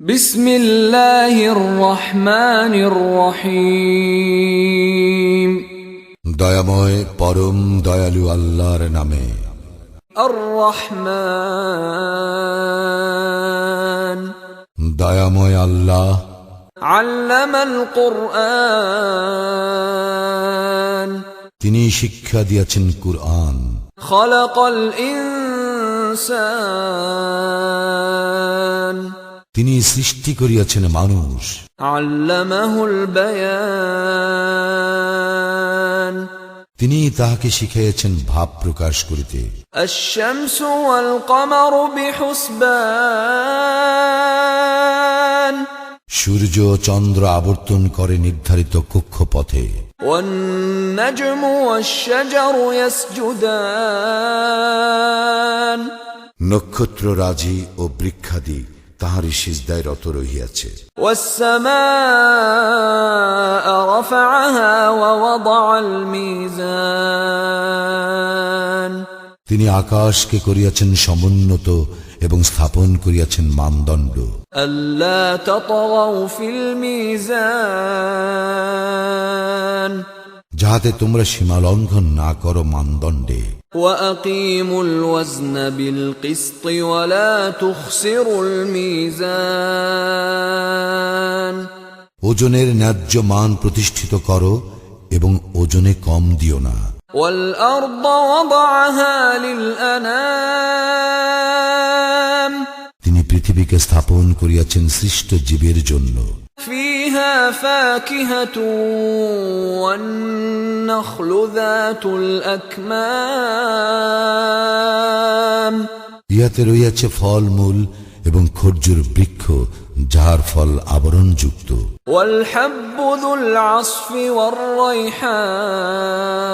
বিসমিল্লাহির রহমানির রহিম। দয়াময় পরম দয়ালু আল্লাহর নামে। আর রহমান দয়াময় আল্লাহ। আল্লামাল কোরআন। তিনি শিক্ষা দিয়েছেন কুরআন। খলাকাল ইনসান। তিনি সৃষ্টি করিয়াছেন মানুষ। তিনি তাহাকে শিখাইয়াছেন ভাব প্রকাশ করিতে। সূর্য চন্দ্র আবর্তন করে নির্ধারিত কক্ষপথে। নক্ষত্র রাজি ও বৃক্ষাদি। তাহারই সিজদায় রত রহিয়াছে। তিনি আকাশকে করিয়াছেন সমুন্নত এবং স্থাপন করিয়াছেন মানদণ্ড। আল্লাহ যাহাতে তোমরা সীমা লঙ্ঘন না করো মানদণ্ডে وأقيموا الوزن بالقسط ولا تخسروا الميزان ওজনের ন্যায্য মান প্রতিষ্ঠিত করো এবং ওজনে কম দিও না والأرض وضعها للأنام তিনি পৃথিবীকে স্থাপন করিয়াছেন সৃষ্ট জীবের জন্য فيها فاكهة والنخل ذات الأكمام ইহাতে রইয়াছে ফলমূল এবং খর্জুর বৃক্ষ যাহার ফল আবরণযুক্ত والحب ذو العصف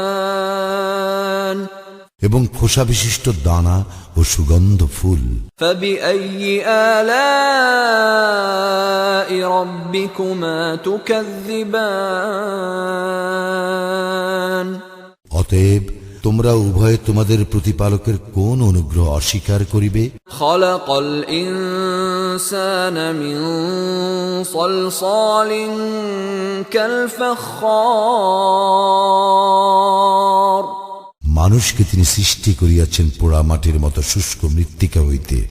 والريحان এবং খোসা বিশিষ্ট দানা ও সুগন্ধ ফুল فبأي آلاء ربكما تكذبان অতএব তোমরা উভয়ে তোমাদের প্রতিপালকের কোন অনুগ্রহ অস্বীকার করিবে خلق الإنسان من صلصال كالفخار মানুষকে তিনি সৃষ্টি করিয়াছেন পোড়া মাটির মতো শুষ্ক মৃত্তিকা হইতে।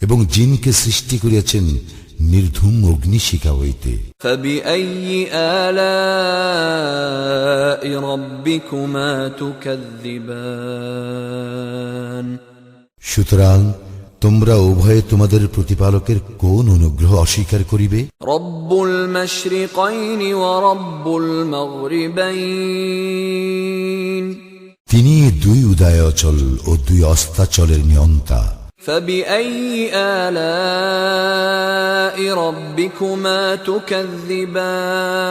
এবং জিনকে সৃষ্টি করিয়াছেন নির্ধুম অগ্নিশিখা হইতে। রব্বিকুমা তুকাদ্দিবান সুতরাং তোমরা উভয়ে তোমাদের প্রতিপালকের কোন অনুগ্রহ অস্বীকার করিবে رب المشرقين ورب المغربين তিনি দুই উদয়াচল ও দুই অস্তাচলের নিয়ন্তা فبأي آلاء ربكما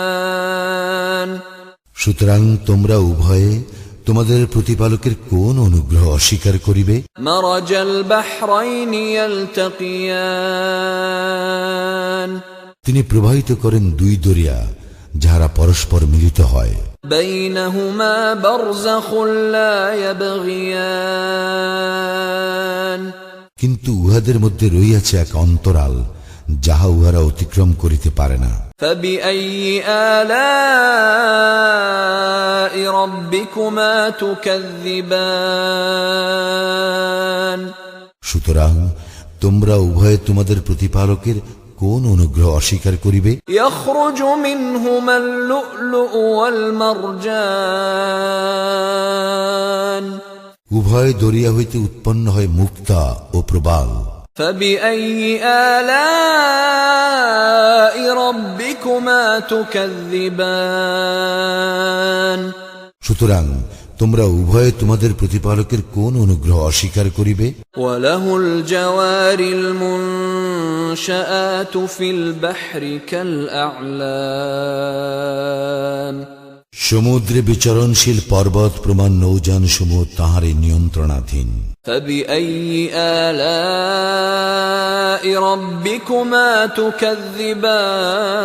تكذبان সুতরাং তোমরা উভয়ে তোমাদের প্রতিপালকের কোন অনুগ্রহ অস্বীকার করিবে? তিনি প্রবাহিত করেন দুই দরিয়া যাহারা পরস্পর মিলিত হয়। কিন্তু উহাদের মধ্যে রইয়াছে এক অন্তরাল যাহা উহারা অতিক্রম করিতে পারে না। فبأي آلاء ربكما تكذبان সুতরাং তোমরা উভয়ে তোমাদের প্রতিপালকের কোন অনুগ্রহ অস্বীকার করিবে يخرج منهما اللؤلؤ والمرجان উভয় দরিয়া হইতে উৎপন্ন হয় মুক্তা ও প্রবাল فبأي آلاء ربكما تكذبان সুতরাং তোমরা উভয়ে তোমাদের প্রতিপালকের কোন অনুগ্রহ অস্বীকার করিবে? সমুদ্রে বিচরণশীল পর্বত প্রমাণ নৌযান সমূহ তাহারই নিয়ন্ত্রণাধীন। فبأي آلاء ربكما تكذبان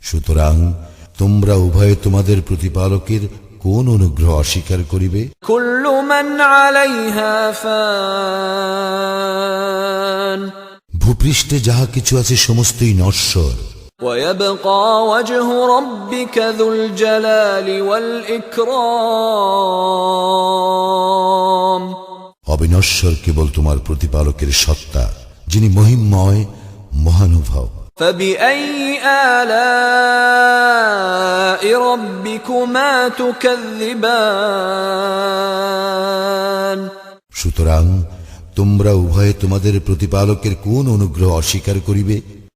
সুতরাং তোমরা উভয়ে তোমাদের প্রতিপালকের কোন অনুগ্রহ অস্বীকার করিবে كل من عليها فان ভূপৃষ্ঠে যাহা কিছু আছে সমস্তই নশ্বর ويبقى وجه ربك ذو الجلال والإكرام অবিনশ্বর কেবল তোমার প্রতিপালকের সত্তা যিনি মহিমময় মহানুভব فبأي آلاء ربكما تكذبان সুতরাং তোমরা উভয়ে তোমাদের প্রতিপালকের কোন অনুগ্রহ অস্বীকার করিবে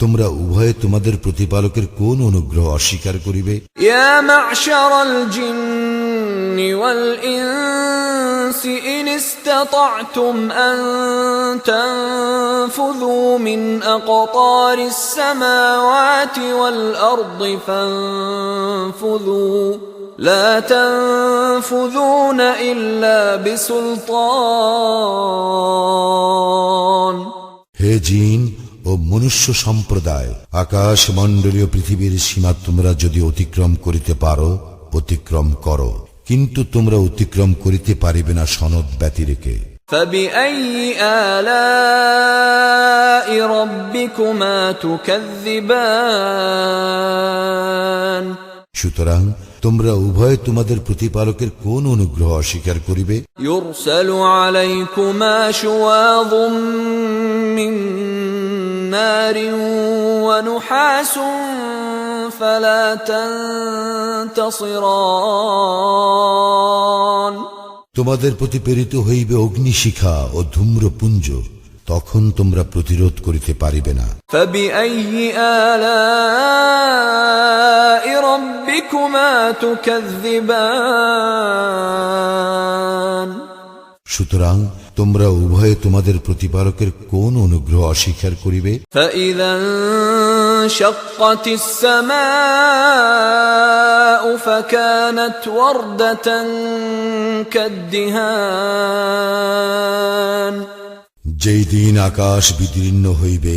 তোমরা উভয়ে তোমাদের প্রতিপালকের কোন অনুগ্রহ অস্বীকার করিবে يا معشر الجن والإنس إن استطعتم أن تنفذوا من أقطار السماوات والأرض فانفذوا لا تنفذون إلا بسلطان হে জিন ও মনুষ্য সম্প্রদায় আকাশ মণ্ডলীয় পৃথিবীর সীমা তোমরা যদি অতিক্রম করিতে পারো অতিক্রম করো। কিন্তু তোমরা অতিক্রম করিতে পারিবে না সনদ ব্যতি রেখে সুতরাং তোমরা উভয় তোমাদের প্রতিপালকের কোন অনুগ্রহ অস্বীকার করিবে? ইউরসালু আলাইকুমা শুওয়াযুম মিন نار ونحاس فلا تنتصران তোমাদের প্রতি প্রেরিত হইবে অগ্নিশিখা ও ধূম্রপুঞ্জ তখন তোমরা প্রতিরোধ করিতে পারিবে না فبأي آلاء ربكما تكذبان সুতরাং তোমরা উভয়ে তোমাদের প্রতিপালকের কোন অনুগ্রহ অস্বীকার করিবে فإذا انشقت السماء فكانت وردة كالدهان যেই দিন আকাশ বিদীর্ণ হইবে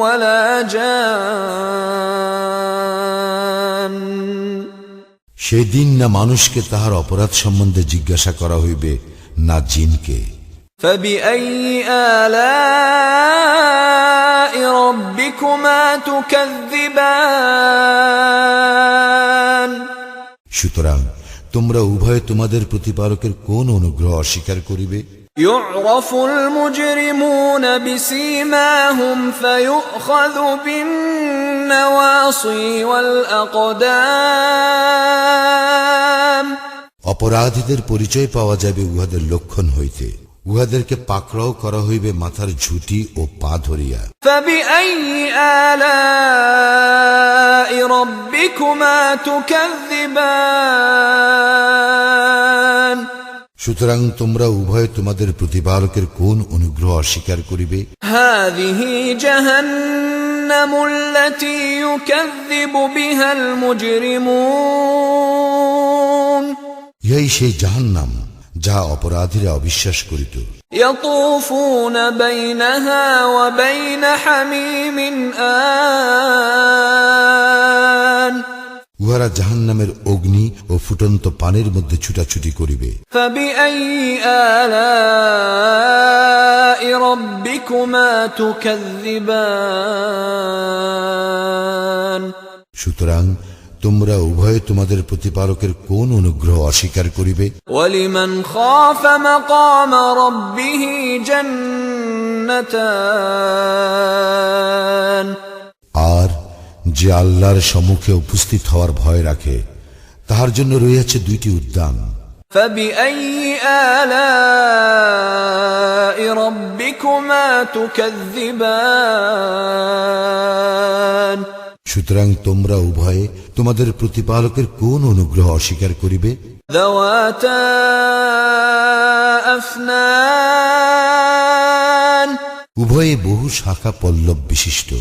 ولا جان সেদিন না মানুষকে তাহার অপরাধ সম্বন্ধে জিজ্ঞাসা করা হইবে না জিনকে فبأي آلاء ربكما تكذبان সুতরাং তোমরা উভয়ে তোমাদের প্রতিপালকের কোন অনুগ্রহ অস্বীকার করিবে يعرف المجرمون بسيماهم فيؤخذ بالنواصي والأقدام অপরাধীদের পরিচয় পাওয়া যাবে উহাদের লক্ষণ হইতে উহাদেরকে পাকড়াও করা হইবে মাথার ঝুঁটি ও পা ধরিয়া فبأي آلاء ربكما تكذبان সুতরাং তোমরা উভয় তোমাদের প্রতিপালকের কোন অনুগ্রহ অস্বীকার করিবে? ইহাই সেই জাহান নাম যা অপরাধীরা অবিশ্বাস করিত। আন। উহারা জাহান নামের অগ্নি ও ফুটন্ত পানের মধ্যে ছুটাছুটি করিবে। সুতরাং তোমরা উভয়ে তোমাদের প্রতিপারকের কোন অনুগ্রহ অস্বীকার করিবে? ওয়ালিমান খাফা যে আল্লাহর সম্মুখে উপস্থিত হওয়ার ভয় রাখে তাহার জন্য রয়েছে দুইটি উদ্যান। সুতরাং তোমরা উভয়ে তোমাদের প্রতিপালকের কোন অনুগ্রহ অস্বীকার করিবে? দওয়াতা আফনা উভয়ে বহু শাখা পল্লব বিশিষ্ট।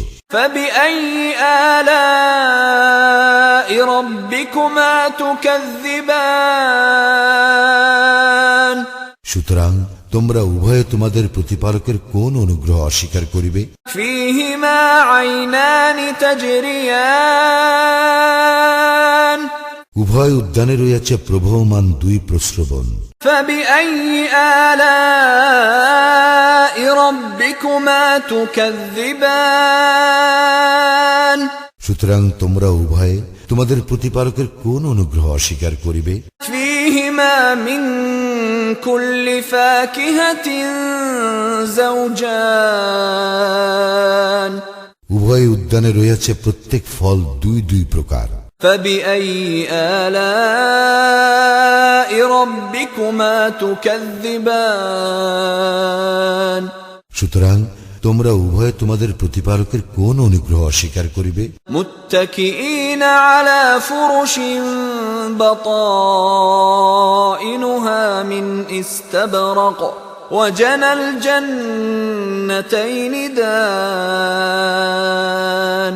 সুতরাং তোমরা উভয়ে তোমাদের প্রতিপালকের কোন অনুগ্রহ অস্বীকার করিবে? ফিহিমা আইনানি তাজরিয়ান উভয় উদ্যানে রয়েছে প্রবহমান দুই প্রশ্রবণ সুতরাং তোমরা উভয়ে তোমাদের প্রতিপারকের কোন অনুগ্রহ অস্বীকার করিবে? উভয় উদ্যানে রয়েছে প্রত্যেক ফল দুই দুই প্রকার। فبأي آلاء ربكما تكذبان সুতরাং তোমরা উভয়ে তোমাদের প্রতিপালকের কোন অনুগ্রহ অস্বীকার করিবে متكئين على فرش بطائنها من استبرق وجنى الجنتين دان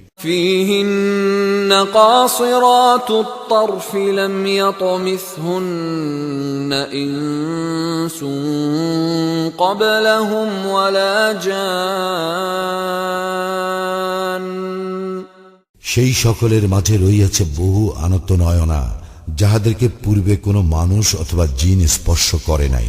فيهن قاصرات الطرف لم يطمثهن انس قبلهم ولا جان সেই সকলের মাঝে রইয়াছে বহু আনত নয়না যাহাদেরকে পূর্বে কোনো মানুষ অথবা জিন স্পর্শ করে নাই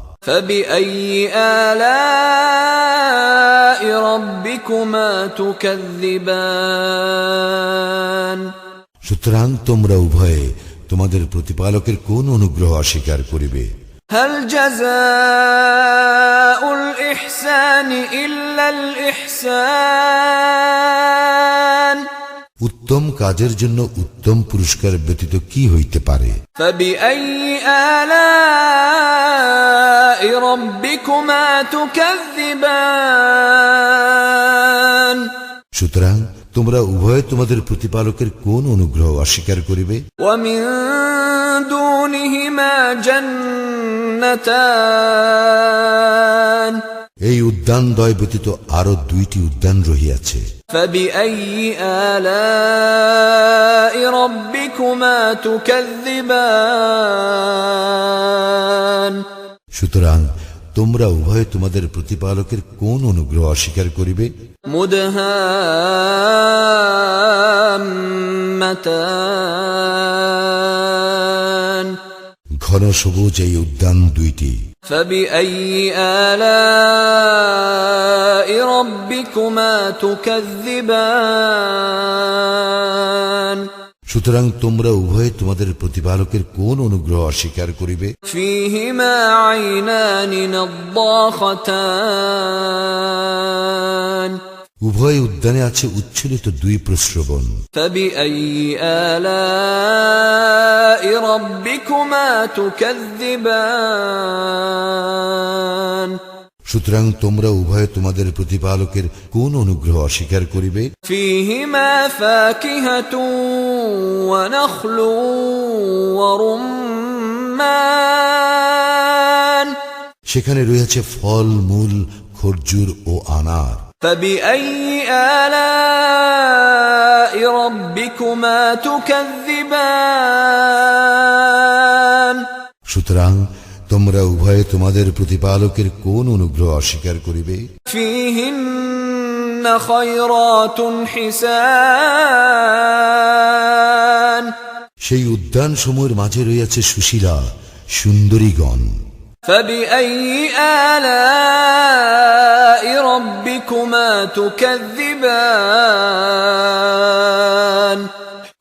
فبأي آلاء ربكما تكذبان সুতরাং তোমরা উভয়ে তোমাদের প্রতিপালকের কোন অনুগ্রহ অস্বীকার করিবে هل جزاء الإحسان إلا الإحسان উত্তম কাজের জন্য উত্তম পুরস্কার ব্যতীত কি হইতে পারে فبأي آلاء ربكما تكذبان সুতরাং তোমরা উভয়ে তোমাদের প্রতিপালকের কোন অনুগ্রহ অস্বীকার করিবে ومن دونهما جنتان এই উদ্যান দয় ব্যতীত আরো দুইটি উদ্যান রহিয়াছে فبأي آلاء ربكما تكذبان সুতরাং তোমরা উভয়ে তোমাদের প্রতিপালকের কোন অনুগ্রহ অস্বীকার করিবে مدهامتان ঘন সবুজ এই উদ্যান দুইটি فبأي آلاء ربكما تكذبان সুতরাং তোমরা উভয়ে তোমাদের প্রতিপালকের কোন অনুগ্রহ অস্বীকার করিবে? উভয় উদ্যানে আছে উচ্ছলিত দুই প্রশ্রবণ। রব্বিকুমা তুকাদ্দিবান সুতরাং তোমরা উভয় তোমাদের প্রতিপালকের কোন অনুগ্রহ অস্বীকার করিবে? সেখানে রয়েছে ফল মূল খরজুর ও আনার। সুতরাং তোমরা উভয়ে তোমাদের প্রতিপালকের কোন অনুগ্রহ অস্বীকার করিবে? সেই উদ্যান সময়ের মাঝে রয়েছে সুশীলা সুন্দরীগণ।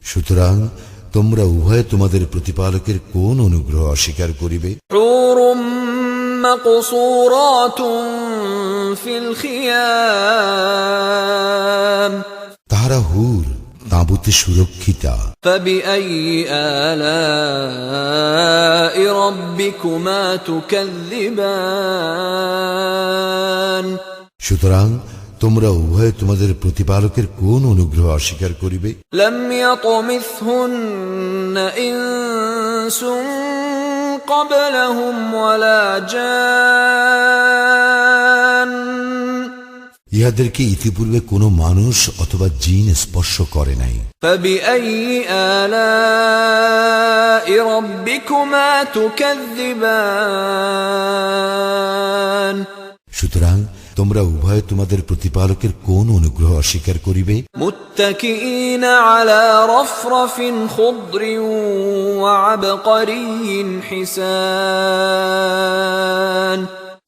সুতরাং তোমরা উভয়ে তোমাদের প্রতিপালকের কোন অনুগ্রহ অস্বীকার করিবে? তাহারা হুর তাঁবুতে সুরক্ষিতা। সুতরাং তোমরা উভয় তোমাদের প্রতিপালকের কোন অনুগ্রহ অস্বীকার করিবে? ইহাদেরকে ইতিপূর্বে কোনো মানুষ অথবা জিন স্পর্শ করে নাই। সুতরাং তোমরা উভয় তোমাদের প্রতিপালকের কোন অনুগ্রহ অস্বীকার করিবে?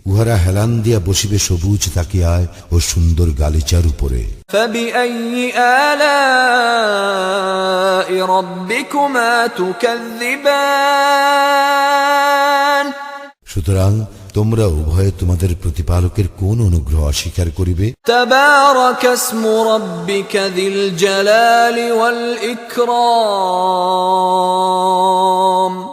উহারা হেলান দিয়া বসিবে সবুজ তাকিয়ায় ও সুন্দর গালিচার উপরে। সুতরাং তোমরা উভয়ে তোমাদের প্রতিপালকের কোন অনুগ্রহ অস্বীকার করিবে? জালালি ওয়াল ইকরাম।